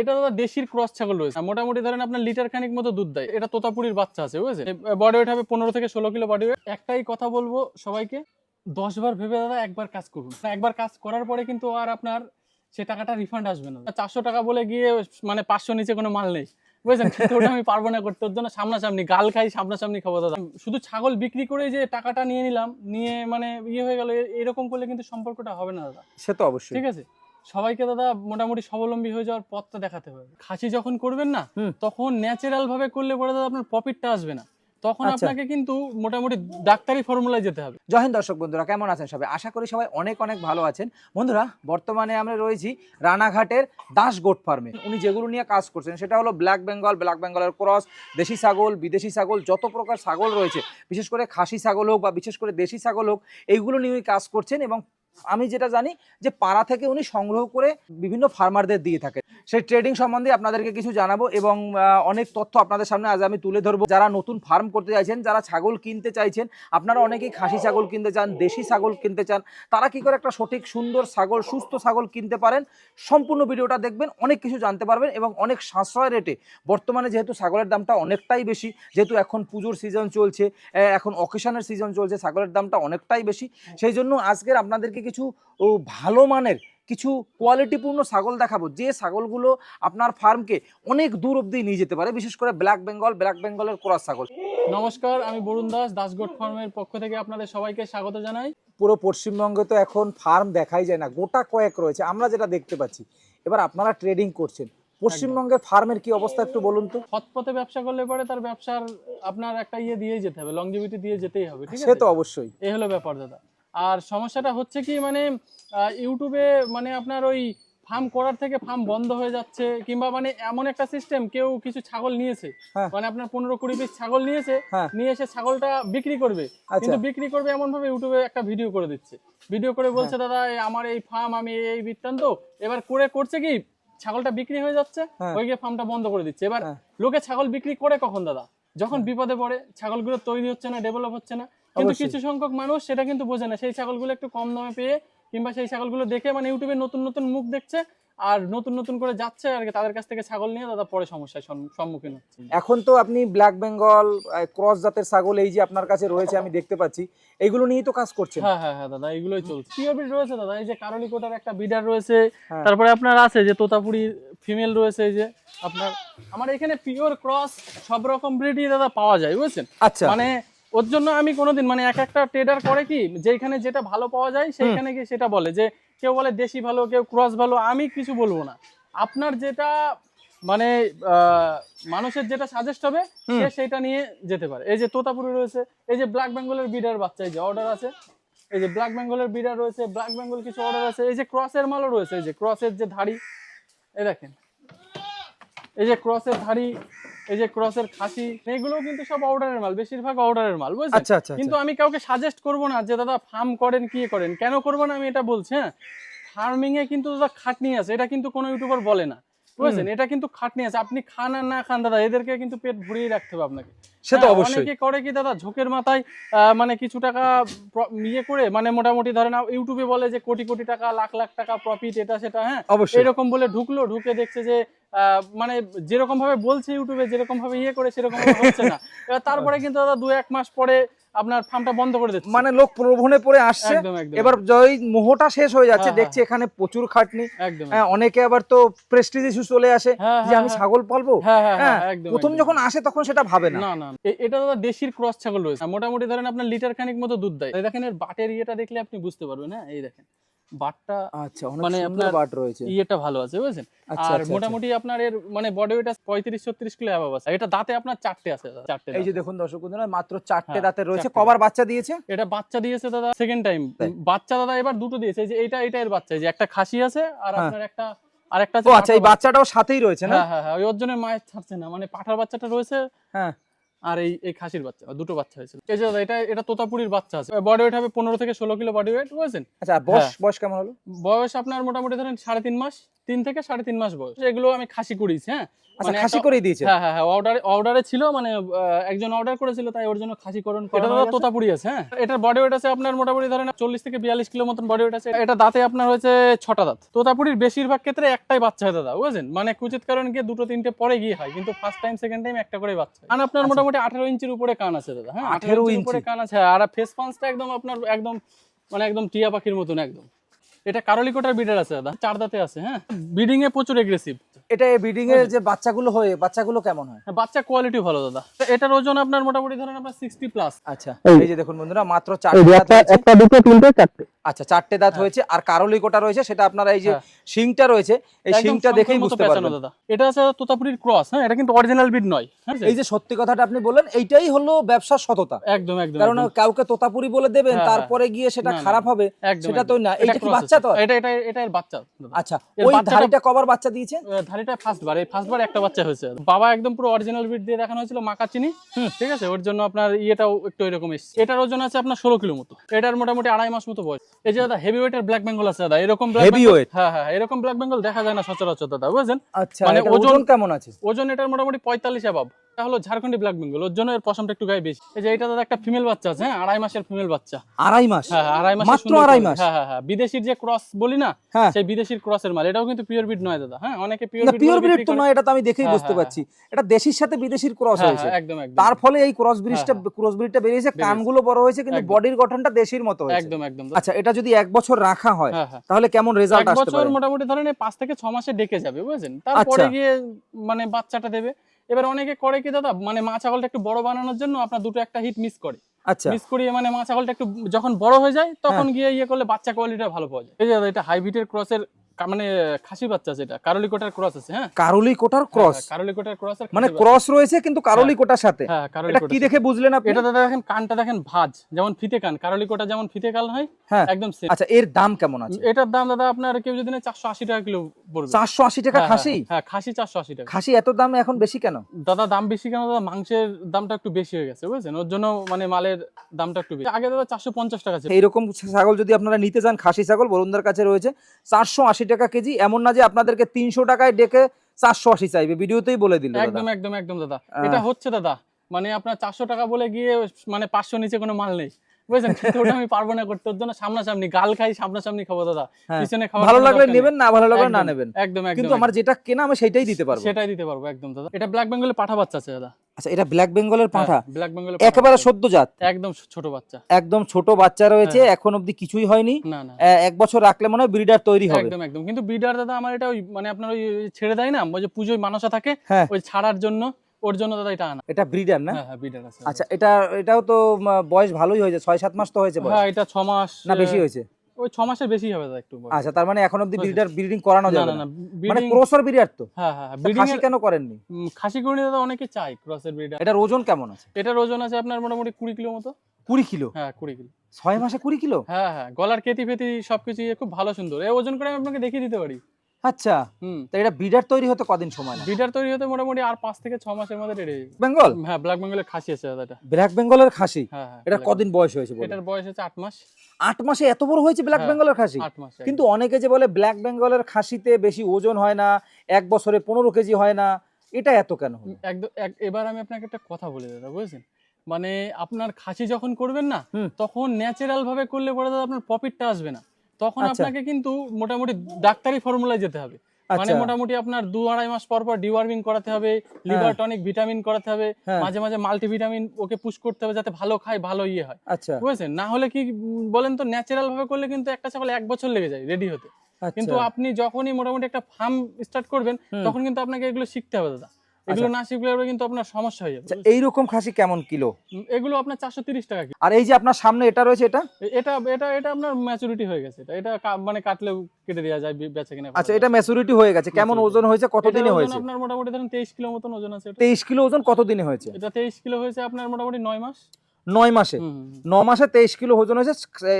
এটা দাদা দেশির ক্রস ছাগল রয়েছে। মোটামুটি ধরেন আপনার লিটার খানিক মতো দুধ দেয়। এটা তোতাপুরির বাচ্চা আছে বুঝেছেন? বডি ওয়েট হবে পনেরো থেকে ষোলো কিলো বডি ওয়েট একটাই কথা বলব সবাইকে দশ বার ভেবে দাদা একবার কাজ করুন। একবার কাজ করার পরে কিন্তু আর আপনার সে টাকাটা রিফান্ড আসবে না। চারশো টাকা বলে গিয়ে মানে পাঁচশো নিচে কোনো মাল নেই বুঝেছেন? কিন্তু ওটা আমি পারব না করতে। ওর জন্য সামনাসামনি গাল খাই সামনাসামনি খাব দাদা। শুধু ছাগল বিক্রি করে যে টাকাটা নিয়ে নিলাম নিয়ে মানে ইয়ে হয়ে গেল এরকম করলে কিন্তু সম্পর্কটা হবে না দাদা। সে তো অবশ্যই। ঠিক আছে? সবাইকে দাদা মোটামুটি স্বাবলম্বী হয়ে যাওয়ার পথটা দেখাতে হবে। খাসি যখন করবেন না তখন ন্যাচারাল ভাবে করলে পরে দাদা আপনার প্রফিটটা আসবে না। তখন আচ্ছা। আপনাকে কিন্তু মোটামুটি ডাক্তারি ফর্মুলায় যেতে হবে। জয় হিন্দ দর্শক বন্ধুরা কেমন আছেন সবাই? আশা করি সবাই অনেক অনেক ভালো আছেন। বন্ধুরা বর্তমানে আমরা রয়েছি রানাঘাটের দাস গোট ফার্মে উনি যেগুলো নিয়ে কাজ করছেন সেটা হলো ব্ল্যাক বেঙ্গল ব্ল্যাক বেঙ্গলের ক্রস দেশি ছাগল বিদেশি ছাগল যত প্রকার ছাগল রয়েছে বিশেষ করে খাসি ছাগল হোক বা বিশেষ করে দেশি ছাগল হোক এইগুলো নিয়ে উনি কাজ করছেন এবং আমি যেটা জানি যে পাড়া থেকে উনি সংগ্রহ করে বিভিন্ন ফার্মারদের দিয়ে থাকেন। সেই ট্রেডিং সম্বন্ধে আপনাদেরকে কিছু জানাব এবং অনেক তথ্য আপনাদের সামনে আজ আমি তুলে ধরবো। যারা নতুন ফার্ম করতে চাইছেন, যারা ছাগল কিনতে চাইছেন, আপনারা অনেকেই খাসি ছাগল কিনতে চান, দেশি ছাগল কিনতে চান, তারা কি করে একটা সঠিক, সুন্দর ছাগল, সুস্থ ছাগল কিনতে পারেন? সম্পূর্ণ ভিডিওটা দেখবেন, অনেক কিছু জানতে পারবেন এবং অনেক সাশ্রয় রেটে। বর্তমানে যেহেতু ছাগলের দামটা অনেকটাই বেশি, যেহেতু এখন পুজোর সিজন চলছে এখন অকেশনের সিজন চলছে, ছাগলের দামটা অনেকটাই বেশি। সেই জন্য আজকের আপনাদেরকে কিছু ভালো মানের কিছু কোয়ালিটিপূর্ণ ছাগল দেখাবো। যে ছাগলগুলো আপনার ফার্মকে অনেক দূর অবধি নিয়ে যেতে পারে বিশেষ করে ব্ল্যাক বেঙ্গল ব্ল্যাক বেঙ্গলের ক্রস ছাগল। নমস্কার আমি বরুণ দাস দাসগোট ফার্মের পক্ষ থেকে আপনাদের সবাইকে স্বাগত জানাই। পুরো পশ্চিমবঙ্গে তো এখন ফার্ম দেখাই যায় না গোটা কয়েক রয়েছে আমরা যেটা দেখতে পাচ্ছি। এবার আপনারা ট্রেডিং করছেন পশ্চিমবঙ্গের ফার্মের কি অবস্থা একটু বলুন তো? সৎপথে ব্যবসা করলে পরে তার ব্যবসার আপনার একটা ইয়ে দিয়েই যেতে হবে লংজিভিটি দিয়ে যেতেই হবে ঠিক সে তো অবশ্যই। এই হলো ব্যাপার দাদা। আর সমস্যাটা হচ্ছে কি মানে ইউটিউবে মানে আপনার ওই ফার্ম করার থেকে ফার্ম বন্ধ হয়ে যাচ্ছে কিংবা মানে এমন একটা সিস্টেম কেউ কিছু ছাগল নিয়েছে হ্যাঁ। মানে আপনার পনেরো কুড়ি পিস ছাগল নিয়েছে হ্যাঁ। নিয়ে এসে ছাগলটা বিক্রি করবে আচ্ছা কিন্তু বিক্রি করবে এমন ভাবে ইউটিউবে একটা ভিডিও করে দিচ্ছে ভিডিও করে বলছে দাদা আমার এই ফার্ম আমি এই বৃত্তান্ত এবার করে করছে কি ছাগলটা বিক্রি হয়ে যাচ্ছে হ্যাঁ। ওই গিয়ে ফার্মটা বন্ধ করে দিচ্ছে এবার হ্যাঁ। লোকে ছাগল বিক্রি করে কখন দাদা যখন বিপদে পড়ে ছাগলগুলো তৈরি হচ্ছে না ডেভেলপ হচ্ছে না কিন্তু কিছু সংখ্যক মানুষ সেটা কিন্তু বোঝে না। সেই ছাগলগুলো একটু কম দামে পেয়ে কিংবা সেই ছাগলগুলো দেখে মানে ইউটিউবে নতুন নতুন মুখ দেখছে আর নতুন নতুন করে যাচ্ছে আর কি তাদের কাছ থেকে ছাগল নিয়ে দাদা পরে সমস্যার সম্মুখীন হচ্ছে। এখন তো আপনি ব্ল্যাক বেঙ্গল ক্রস জাতের ছাগল এই যে আপনার কাছে রয়েছে আমি দেখতে পাচ্ছি এইগুলো নিয়েই তো কাজ করছেন? হ্যাঁ হ্যাঁ হ্যাঁ দাদা এগুলোই চলছে। পিওর ব্রিড রয়েছে দাদা এই যে কারলি কোটার একটা বিডার রয়েছে। হ্যাঁ। তারপরে আপনার আছে যে তোতাপুরি ফিমেল রয়েছে এই যে আপনার আমার এখানে পিওর ক্রস সব রকম ব্রিডই দাদা পাওয়া যায় বুঝছেন? আচ্ছা। মানে ওর জন্য আমি কোনোদিন মানে এক একটা ট্রেডার করে কি যেখানে যেটা ভালো পাওয়া যায় সেইখানে গিয়ে সেটা বলে যে কেউ বলে দেশি ভালো কেউ ক্রস ভালো আমি কিছু বলব না। আপনার যেটা মানে মানুষের যেটা সাজেস্ট হবে সে সেটা নিয়ে যেতে পারে। এই যে তোতাপুরি রয়েছে এই যে ব্ল্যাক বেঙ্গলের বিডার বাচ্চা এই যে অর্ডার আছে এই যে ব্ল্যাক বেঙ্গলের বিডার রয়েছে ব্ল্যাক বেঙ্গল কিছু অর্ডার আছে এই যে ক্রসের মালও রয়েছে এই যে ক্রসের যে ধাড়ি এই দেখেন এই যে ক্রসের ধাড়ি এই যে ক্রসের খাসি এগুলো কিন্তু সব অর্ডারের মাল বেশিরভাগ অর্ডারের মাল বুঝছেন? আচ্ছা আচ্ছা কিন্তু আমি কাউকে সাজেস্ট করব না যে দাদা ফার্ম করেন কি করেন? কেন করব না আমি এটা বলছি হ্যাঁ? ফার্মিং এ কিন্তু দাদা খাটনি আছে এটা কিন্তু কোনো ইউটিউবার বলে না। বুঝছেন? এটা কিন্তু খাটনি আছে। আপনি খান আর না খান দাদা এদেরকে কিন্তু পেট ভরিয়ে রাখতে হবে আপনাকে। সে তো হ্যাঁ, অবশ্যই। অনেকে করে কি দাদা ঝোঁকের মাথায় মানে কিছু টাকা ইয়ে করে মানে মোটামুটি ধরেন ইউটিউবে বলে যে কোটি কোটি টাকা লাখ লাখ টাকা প্রফিট এটা সেটা হ্যাঁ? এরকম বলে ঢুকলো ঢুকে দেখছে যে আহ, মানে যেরকম ভাবে বলছে ইউটিউবে যেরকম ভাবে ইয়ে করে সেরকম ভাবে হচ্ছে না। তারপরে কিন্তু দাদা দু এক মাস পরে আপনার ফার্মটা বন্ধ করে দিচ্ছে। মানে লোক প্রলোভনে পড়ে আসছে। এবার ওই মোহটা শেষ হয়ে যাচ্ছে হ্যাঁ, দেখছি এখানে প্রচুর খাটনি। হ্যাঁ, অনেকে আবার তো প্রেস্টিজ ইস্যু চলে আসে হ্যাঁ, যে হ্যাঁ, আমি হ্যাঁ। ছাগল পালবো? হ্যাঁ হ্যাঁ হ্যাঁ হ্যাঁ, প্রথম যখন আসে তখন সেটা ভাবে না। না এটা দাদা দেশির ক্রস ছাগল রয়েছে। মোটামুটি ধরেন আপনার লিটার খানিক মতো দুধ দেয়। দেখেন এর বাটের ইয়েটা দেখলে আপনি বুঝতে পারবেন হ্যাঁ এই দেখেন। বাটটা আচ্ছা মানে আপনার বাট রয়েছে। ইয়েটা ভালো আছে বুঝছেন? আচ্ছা, আর আচ্ছা, মোটামুটি আপনার এর মানে বডি ওয়েট পঁয়ত্রিশ ছত্রিশ কিলো অ্যাভাব আছে। এটা দাঁতে আপনার চারটে আছে চারটে এই যে দেখুন দর্শক বন্ধুরা মাত্র চারটে হ্যাঁ, দাঁতের রয়েছে। কবার বাচ্চা দিয়েছে? এটা বাচ্চা দিয়েছে দাদা সেকেন্ড টাইম বাচ্চা দাদা এবার দুটো দিয়েছে। যে এটা এটা এর বাচ্চা। যে একটা খাসি আছে আর হ্যাঁ। আপনার একটা আর একটা ও আচ্ছা এই বাচ্চাটাও সাথেই রয়েছে না? হ্যাঁ হ্যাঁ হ্যাঁ ওই ওর জন্য মায়ের ছাড়ছে না। মানে পাঠার বাচ্চাটা রয়েছে হ্যাঁ। আর এই এই খাসির বাচ্চা দুটো বাচ্চা হয়েছিল। এই যে দাদা এটা এটা তোতাপুরির বাচ্চা আছে। বডি ওয়েট হবে পনেরো থেকে ষোলো কিলো বডি ওয়েট বুঝেছেন? আচ্ছা বয়স হ্যাঁ। বয়স কেমন হলো? বয়স আপনার মোটামুটি ধরেন সাড়ে তিন মাস। তিন থেকে সাড়ে তিন মাস বয়স। এগুলো আমি খাসি করিয়েছি হ্যাঁ? আচ্ছা মানে খাসি একটা- দিয়েছে হ্যাঁ হ্যাঁ হ্যাঁ অর্ডারে অর্ডারে ছিল মানে একজন অর্ডার করেছিল তাই ওর জন্য খাসিকরণ এটা তো গেছে? তোতাপুরি আছে হ্যাঁ? এটার বডি ওয়েট আছে আপনার মোটামুটি ধরেন থেকে বিয়াল্লিশ কিলো মতন বডি ওয়েট আছে। এটা দাঁতে আপনার হয়েছে ছটা দাঁত। তোতাপুরির বেশিরভাগ ক্ষেত্রে একটাই বাচ্চা হয় দাদা বুঝলেন মানে কুচিত কারণ গিয়ে দুটো তিনটে পরে গিয়ে হয় কিন্তু ফার্স্ট টাইম সেকেন্ড টাইম একটা করে বাচ্চা হয়। আপনার আচ্ছা। মোটামুটি আঠারো ইঞ্চির উপরে কান আছে দাদা হ্যাঁ? 18 আঠারো ইঞ্চির উপরে। কান আছে আর ফেস পাঞ্চটা একদম আপনার একদম মানে একদম টিয়া পাখির মতন একদম। এটা কারলিকোটার বিডার আছে দাদা। চার দাঁতে আছে হ্যাঁ? ব্রিডিং এ প্রচুর এগ্রেসিভ এটা ব্রিডিং এর যে বাচ্চাগুলো হয় বাচ্চাগুলো কেমন হয়? হ্যাঁ, বাচ্চা কোয়ালিটি ভালো দাদা। এটার ওজন আপনার মোটামুটি ধরেন আপনার সিক্সটি প্লাস আচ্ছা এই। যে দেখুন বন্ধুরা মাত্র চার একটা দুটো তিনটে চারটে। আচ্ছা চারটে দাঁত হয়েছে আর কারলিকোটা রয়েছে সেটা আপনারা এই যে হ্যাঁ। শিংটা রয়েছে এই শিংটা দেখেই বুঝতে পারবেন। দাদা। এটা আছে তোতাপুরির ক্রস হ্যাঁ এটা কিন্তু অরিজিনাল বিড নয়। হ্যাঁ এই যে সত্যি কথাটা আপনি বললেন এইটাই হলো ব্যবসার সততা। একদম একদম কারণ কাউকে তোতাপুরি বলে দেবেন হ্যাঁ, তারপরে গিয়ে সেটা খারাপ হবে সেটা তো না। এটা কি বাচ্চা তো? এটা এটা এটা এর বাচ্চা আচ্ছা ওই ধাড়িটা কবার বাচ্চা দিয়েছে ধাড়িটা ফার্স্ট বার এই ফার্স্ট বার একটা বাচ্চা হয়েছে। বাবা একদম পুরো অরিজিনাল বিট দিয়ে দেখানো হয়েছিল মাকা চিনি ঠিক আছে? ওর জন্য আপনার ইয়েটাও একটু এরকম এসছে। এটার ওজন আছে আপনার ষোলো কিলো মতো। এটার মোটামুটি আড়াই মাস মতো বয়স। এই যে দাদা হেভি ওয়েটের ব্ল্যাক বেঙ্গল আছে দাদা এরকম ব্ল্যাক Heavy weight? হ্যাঁ হ্যাঁ এরকম ব্ল্যাক বেঙ্গল দেখা যায় না সচরাচর দাদা বুঝছেন? আচ্ছা মানে ওজন- ওজন কেমন আছে? ওজন এটার মোটামুটি পঁয়তাল্লিশ অ্যাবাব এটা হলো ঝাড়খন্ডি ব্ল্যাক বেঙ্গল ওর জন্য এর পশমটা একটু গায়ে বেশি। এই যে এটা দাদা একটা ফিমেল বাচ্চা আছে হ্যাঁ? আড়াই মাসের ফিমেল বাচ্চা। আড়াই মাস? হ্যাঁ হ্যাঁ, আড়াই মাস মাত্র আড়াই মাস? হ্যাঁ হ্যাঁ হ্যাঁ বিদেশির যে ক্রস বলি না হ্যাঁ। সেই বিদেশির ক্রসের মাল। এটাও কিন্তু পিওর বিড নয় দাদা হ্যাঁ? অনেকে পিওর বিড পিওর ব্রিড তো নয় এটা তো আমি দেখেই হ্যাঁ, বুঝতে পারছি। এটা দেশির সাথে বিদেশির ক্রস হ্যাঁ হয়েছে। হ্যাঁ একদম একদম। তার ফলে এই ক্রস ব্রিডটা ক্রস ব্রিডটা বেরিয়েছে। কানগুলো বড় হয়েছে কিন্তু বডির গঠনটা দেশির মতো হয়েছে। একদম একদম। আচ্ছা এটা যদি এক বছর রাখা হয় তাহলে কেমন রেজাল্ট এক বছর মোটামুটি ধরেন এই পাঁচ থেকে ছ মাসে ডেকে যাবে বুঝেছেন? তারপরে আচ্ছা। গিয়ে মানে বাচ্চাটা দেবে। এবার অনেকে করে কি দাদা মানে মা ছাগলটা একটু বড় বানানোর জন্য আপনার দুটো একটা হিট মিস করে। আচ্ছা। মিস করিয়ে মানে মা ছাগলটা একটু যখন বড় হয়ে যায় তখন হ্যাঁ। গিয়ে ইয়ে করলে বাচ্চা কোয়ালিটি ভালো পাওয়া যায়। এই যে দাদা এটা হাইব্রিডের ক্রসের মানে খাসি বাচ্চা আছে এটা কারলিকোটার ক্রস আছে হ্যাঁ? কারলি কোটার ক্রস? হ্যাঁ, কারলিকোটার ক্রসের মানে ক্রস রয়েছে কিন্তু কারলি কোটার সাথে? হ্যাঁ কি দেখে বুঝলেন আপনি? এটা দাদা দেখেন কানটা দেখেন ভাঁজ যেমন ফিতে কান। কারলিকোটা যেমন ফিতে কান হয় হ্যাঁ। একদম সেম আচ্ছা এর দাম কেমন আছে? এটার দাম দাদা আপনার কেউ যদি টাকা কিলো পড়বে। চারশো আশি টাকা হ্যাঁ, খাসি? হ্যাঁ, হ্যাঁ খাসি চারশো আশি টাকা। খাসি এত দাম এখন বেশি কেন? দাদা দাম বেশি কেন দাদা? মাংসের দামটা একটু বেশি হয়ে গেছে বুঝছেন? ওর জন্য মানে মালের দামটা একটু বেশি। আগে দাদা চারশো পঞ্চাশ টাকা ছিল। এইরকম ছাগল যদি আপনারা নিতে চান খাসি ছাগল বরুণদার কাছে রয়েছে চারশো আশি আশি টাকা কেজি এমন না যে আপনাদেরকে তিনশো টাকায় ডেকে চারশো আশি চাইবে। ভিডিওতেই বলে দিল একদম একদম একদম দাদা। এটা হচ্ছে দাদা মানে আপনার চারশো টাকা বলে গিয়ে মানে পাঁচশো নিচে কোনো মাল নেই। বুঝছেন? কিন্তু ওটা আমি পারব না করতে ওর জন্য সামনাসামনি গাল খাই সামনাসামনি খাব দাদা। হ্যাঁ। পিছনে খাওয়ার ভালো লাগলে নেবেন না ভালো লাগলে না নেবেন। একদম একদম কিন্তু আমার যেটা কেনা আমি সেটাই দিতে পারব। সেটাই দিতে পারব একদম দাদা। এটা ব্ল্যাক বেঙ্গলের পাঠা বাচ্চা আছে দাদা। আচ্ছা এটা ব্ল্যাক বেঙ্গলের পাঁঠা? ব্ল্যাক বেঙ্গলের একেবারে সদ্য জাত একদম ছোট বাচ্চা। একদম ছোট বাচ্চা রয়েছে হ্যাঁ। এখন অবধি কিছুই হয়নি। না না। এক বছর রাখলে মনে হয় ব্রিডার তৈরি হবে। একদম একদম। কিন্তু বিডার দাদা আমার এটা ওই মানে আপনার ওই ছেড়ে দেয় না? ওই যে পুজোয় মানসা থাকে হ্যাঁ। ওই ছাড়ার জন্য। ওর জন্য দাদা এটা আনা। এটা ব্রিডার না? হ্যাঁ হ্যাঁ বিডার আছে। আচ্ছা এটা এটাও তো বয়স ভালোই হয়েছে ছয় সাত মাস তো হয়েছে হ্যাঁ এটা ছ মাস না বেশি হয়েছে? ওই ছ মাসের বেশি হবে দাদা একটু আচ্ছা তার মানে এখন অবধি ব্রিডার ব্রিডিং করানো যাবে না মানে ক্রসর ব্রিডার তো? হ্যাঁ হ্যাঁ ব্রিডিং খাসি কেন করেননি? খাসি করি দাদা অনেকে চাই ক্রসের ব্রিডার এটার ওজন কেমন আছে? এটার ওজন আছে আপনার মোটামুটি কুড়ি কিলো মতো। কুড়ি কিলো? হ্যাঁ কুড়ি কিলো। ছয় মাসে কুড়ি কিলো? হ্যাঁ হ্যাঁ গলার কেতি ফেতি সবকিছু ইয়ে খুব ভালো সুন্দর। এই ওজন করে আমি আপনাকে দেখিয়ে দিতে পারি। আচ্ছা হুম। তা এটা ব্রিডার তৈরি হতে কদিন সময় লাগে? ব্রিডার তৈরি হতে মোটামুটি আর পাঁচ থেকে ছ মাসের মধ্যে রেডি বেঙ্গল হ্যাঁ ব্ল্যাক বেঙ্গলের খাসি আছে ব্ল্যাক বেঙ্গলের খাসি? হ্যাঁ হ্যাঁ এটা কদিন বয়স হয়েছে বলুন? এটার বয়স হচ্ছে আট মাস। আট মাসে এত বড় হয়েছে ব্ল্যাক বেঙ্গলের খাসি? আট মাস। কিন্তু অনেকে যে বলে ব্ল্যাক বেঙ্গলের খাসিতে বেশি ওজন হয় না এক বছরে পনেরো কেজি হয় না এটা এত কেন একদম এক- এবার আমি আপনাকে একটা কথা বলে দাদা বুঝেছেন? মানে আপনার খাসি যখন করবেন না। তখন ন্যাচারাল ভাবে করলে পরে দাদা আপনার প্রফিটটা আসবে না। তখন আচ্ছা। আপনাকে কিন্তু মোটামুটি ডাক্তারি ফর্মুলায় যেতে হবে। মানে আচ্ছা। মোটামুটি আপনার দু আড়াই মাস পর পর ডিওয়ার্মিং করাতে হবে লিভার টনিক ভিটামিন করাতে হবে হ্যাঁ। মাঝে মাঝে মাল্টিভিটামিন ওকে পুশ করতে হবে যাতে ভালো খায় ভালো ইয়ে হয়। আচ্ছা। বুঝেছেন না হলে কি বলেন তো ন্যাচারাল ভাবে করলে কিন্তু একটা ছাগল এক বছর লেগে যায় রেডি হতে। কিন্তু আচ্ছা আপনি যখনই মোটামুটি একটা ফার্ম স্টার্ট করবেন তখন কিন্তু আপনাকে এগুলো শিখতে হবে দাদা। এগুলো না শিখলে কিন্তু আপনার সমস্যা হয়ে যাবে আচ্ছা এইরকম খাসি কেমন কিলো? এগুলো আপনার চারশো তিরিশ টাকা আর এই যে আপনার সামনে এটা রয়েছে এটা? এটা এটা এটা আপনার ম্যাচুরিটি হয়ে গেছে। এটা এটা মানে কাটলেও কেটে দেওয়া যায় বেচা কিনা। আচ্ছা এটা ম্যাচুরিটি হয়ে গেছে। কেমন ওজন হয়েছে? কতদিনে হয়েছে? আপনার মোটামুটি ধরেন তেইশ কিলো মতন ওজন আছে। তেইশ কিলো ওজন কতদিনে হয়েছে? এটা তেইশ কিলো হয়েছে আপনার মোটামুটি নয় মাস। নয় মাসে। ন মাসে তেইশ কিলো ওজন হয়েছে।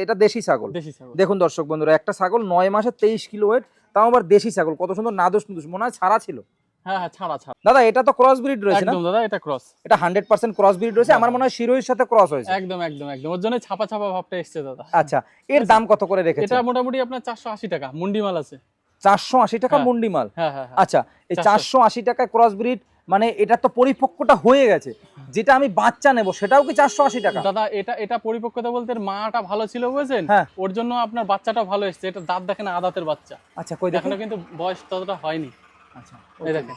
এটা দেশি ছাগল। দেশি ছাগল। দেখুন দর্শক বন্ধুরা একটা ছাগল নয় মাসে তেইশ কিলো ওয়েট তাও আবার দেশি ছাগল। কত সুন্দর নাদোষ নুদোষ মনে হয় ছাড়া ছিল। হ্যাঁ হ্যাঁ ছাড়া ছাড়া। দাদা এটা তো ক্রস ব্রিড রয়েছে না? একদম দাদা এটা ক্রস এটা হান্ড্রেড পার্সেন্ট ক্রস ব্রিড রয়েছে। আমার মনে হয় শিরোহির সাথে ক্রস হয়েছে। একদম একদম একদম। ওর জন্য ছাপা ছাপা ভাবটা এসছে দাদা। আচ্ছা এর দাম কত করে রেখেছে এটা মোটামুটি আপনার চারশো আশি টাকা। মুন্ডি আছে। চারশো আশি টাকা হ্যাঁ। হ্যাঁ হ্যাঁ হ্যাঁ। আচ্ছা এই 400 চারশো ক্রস ব্রিড মানে এটা তো পরিপক্কটা হয়ে গেছে। যেটা আমি বাচ্চা নেব সেটাও কি চারশো আশি টাকা? দাদা এটা এটা পরিপক্কতা বলতে মাটা ভালো ছিল বুঝেছেন? হ্যাঁ। ওর জন্য আপনার বাচ্চাটা ভালো এসেছে। এটা দাঁত দেখেন আদাতের বাচ্চা। আচ্ছা কই দেখেন কিন্তু বয়স ততটা হয়নি। আচ্ছা। এই দেখেন।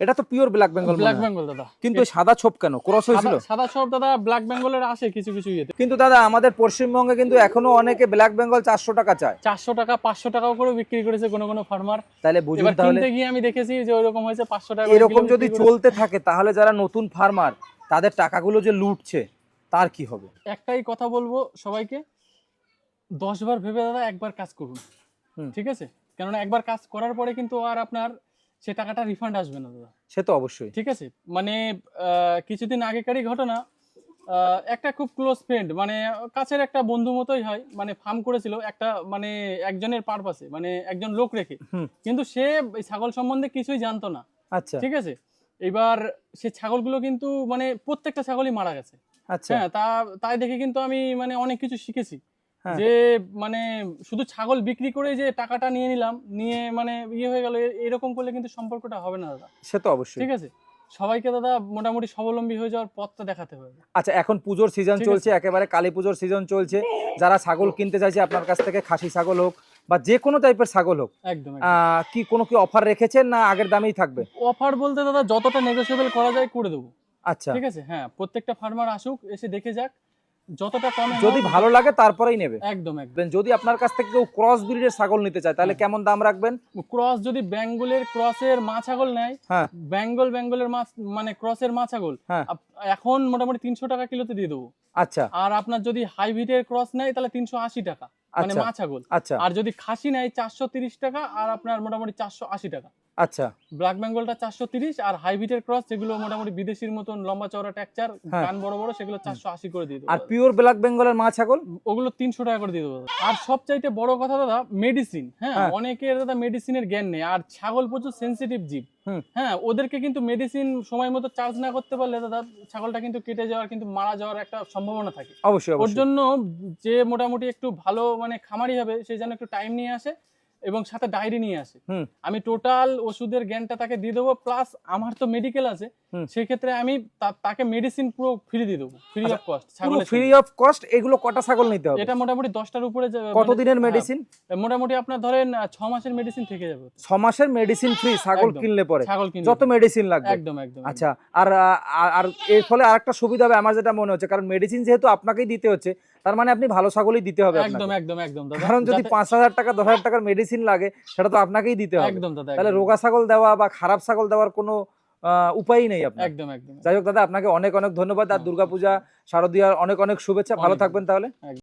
এটা তো pure black Bengal black Bengal দাদা। কিন্তু সাদা ছোপ কেন? ক্রস হয়েছিল? সাদা- সব দাদা ব্ল্যাক বেঙ্গলের আসে কিছু কিছু ইয়েতে। কিন্তু দাদা আমাদের পশ্চিমবঙ্গে কিন্তু এখনও অনেকে ব্ল্যাক বেঙ্গল চারশো টাকা চায়। চারশো টাকা পাঁচশো টাকাও করে বিক্রি করেছে কোনো কোনো ফার্মার তাহলে বুঝুন তাহলে কিনতে গিয়ে আমি দেখেছি যে হয়েছে পাঁচশো টাকা এরকম যদি চলতে থাকে তাহলে যারা নতুন ফার্মার তাদের টাকাগুলো যে লুটছে তার কি হবে? একটাই কথা বলব সবাইকে দশ বার ভেবে দাদা একবার কাজ করুন। ঠিক আছে? কেননা একবার কাজ করার পরে কিন্তু আর আপনার সে টাকাটা রিফান্ড আসবে না দাদা। সে তো অবশ্যই। ঠিক আছে? মানে কিছুদিন আগেকারই ঘটনা একটা খুব ক্লোজ ফ্রেন্ড মানে কাছের একটা বন্ধু মতোই হয় মানে ফার্ম করেছিল একটা মানে একজনের পারপাসে মানে একজন লোক রেখে। কিন্তু সে ছাগল সম্বন্ধে কিছুই জানতো না। আচ্ছা। ঠিক আছে? এবার সে ছাগলগুলো কিন্তু মানে প্রত্যেকটা ছাগলই মারা গেছে। আচ্ছা। হ্যাঁ তা তাই দেখে কিন্তু আমি মানে অনেক কিছু শিখেছি। যে মানে শুধু ছাগল বিক্রি করে যে টাকাটা নিয়ে নিলাম নিয়ে মানে ইয়ে হয়ে গেল এরকম করলে কিন্তু সম্পর্কটা হবে না দাদা। সে তো অবশ্যই। ঠিক আছে? সবাইকে দাদা মোটামুটি স্বাবলম্বী হয়ে যাওয়ার পথটা দেখাতে হবে। আচ্ছা এখন পুজোর সিজন চলছে একেবারে কালী পুজোর সিজন চলছে। যারা ছাগল কিনতে চাইছে আপনার কাছ থেকে খাসি ছাগল হোক বা যে কোনো টাইপের ছাগল হোক একদম কি কোনো কি অফার রেখেছেন না আগের দামেই থাকবে? অফার বলতে দাদা যতটা নেগোসিয়েবল করা যায় করে দেবো। আচ্ছা। ঠিক আছে? হ্যাঁ প্রত্যেকটা ফার্মার আসুক এসে দেখে যাক যতটা কমে যদি ভালো লাগে তারপরেই নেবে। একদম একদম। যদি আপনার কাছ থেকে কেউ ক্রস ব্রিডের ছাগল নিতে চায় তাহলে হ্যাঁ। কেমন দাম রাখবেন? ক্রস যদি বেঙ্গলের ক্রসের মা ছাগল নেয় হ্যাঁ। বেঙ্গল বেঙ্গলের মাছ মানে ক্রসের মা ছাগল হ্যাঁ। এখন মোটামুটি তিনশো টাকা কিলোতে দিয়ে দেবো। আচ্ছা। আর আপনার যদি হাইব্রিডের ক্রস নেয় তাহলে তিনশো আশি টাকা মানে আচ্ছা। মা ছাগল। আচ্ছা। আর যদি খাসি নেয় চারশো তিরিশ টাকা আর আপনার মোটামুটি চারশো আশি টাকা। আচ্ছা। ব্ল্যাক বেঙ্গলটা চারশো তিরিশ আর হাইব্রিডের ক্রস যেগুলো মোটামুটি বিদেশির মতন লম্বা চওড়া হ্যাঁ। কান বড় বড় সেগুলো চারশো আশি করে দিয়ে আর পিওর ব্ল্যাক বেঙ্গলের মা ছাগল? ওগুলো তিনশো টাকা করে দিয়ে দেবো আর সবচাইতে বড় কথা দাদা মেডিসিন হ্যাঁ? হ্যাঁ। অনেকের দাদা মেডিসিনের জ্ঞান নেই। আর ছাগল প্রচুর সেন্সিটিভ জীব। হ্যাঁ ওদেরকে কিন্তু মেডিসিন সময় মতো চার্জ না করতে পারলে দাদা ছাগলটা কিন্তু কেটে যাওয়ার কিন্তু মারা যাওয়ার একটা সম্ভাবনা থাকে। অবশ্যই ওর জন্য যে মোটামুটি একটু ভালো মানে খামারি হবে সে যেন একটু টাইম নিয়ে আসে। এবং সাথে ডায়েরি নিয়ে আসে। আমি টোটাল ওষুধের জ্ঞানটা তাকে দিয়ে দেবো প্লাস আমার তো মেডিকেল আছে হুম। সেই ক্ষেত্রে আমি তাকে মেডিসিন পুরো ফ্রি দিয়ে দেবো free of cost free of cost এগুলো কটা ছাগল নিতে হবে? এটা মোটামুটি দশটার উপরে মানে- দিনের হ্যাঁ, মেডিসিন মোটামুটি আপনার ধরেন ছ মাসের মেডিসিন থেকে যাবে। ছ মাসের মেডিসিন ফ্রি ছাগল কিনলে পরে। ছাগল কিনলে যত মেডিসিন লাগবে। একদম একদম আচ্ছা আর আর- আর এর ফলে আরেকটা সুবিধা হবে আমার যেটা মনে হচ্ছে কারণ মেডিসিন যেহেতু আপনাকেই দিতে হচ্ছে তার মানে আপনি ভালো ছাগলই দিতে হবে একদম একদম একদম কারণ যদি পাঁচ হাজার টাকা দশ হাজার টাকার মেডিসিন লাগে সেটা তো আপনাকেই দিতে হবে। একদম দাদা তাহলে রোগা ছাগল দেওয়া বা খারাপ ছাগল দেওয়ার কোনো আহ, উপায়ই নেই আপনার। একদম একদম। যাই হোক দাদা আপনাকে অনেক অনেক ধন্যবাদ। আর হ্যাঁ। দুর্গাপূজা শারদীয়ার অনেক অনেক শুভেচ্ছা। ভালো থাকবেন তাহলে।